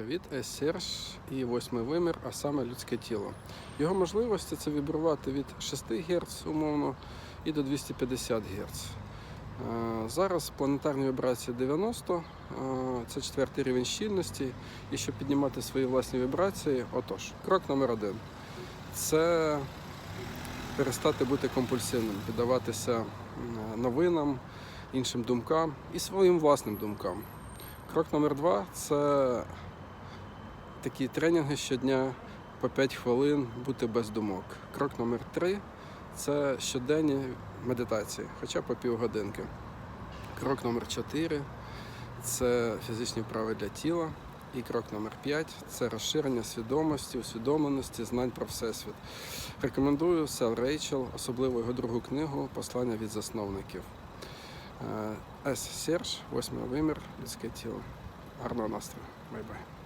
Привіт, Серж і восьмий вимір, а саме людське тіло. Його можливості це вібрувати від 6 Гц умовно і до 250 Гц. Е, Зараз планетарні вібрації 90, е, це четвертий рівень щільності. І щоб піднімати свої власні вібрації, отож, крок номер один це перестати бути компульсивним, піддаватися новинам, іншим думкам і своїм власним думкам. Крок номер два це такі тренінги щодня по 5 хвилин бути без думок. Крок номер три це щоденні медитації, хоча по півгодинки. Крок номер 4 це фізичні вправи для тіла. І крок номер 5 це розширення свідомості, усвідомленості, знань про всесвіт. Рекомендую Сел Рейчел, особливо його другу книгу Послання від засновників. Е, С. Серж, восьмий вимір, людське тіло. Гарного настрою. Бай-бай.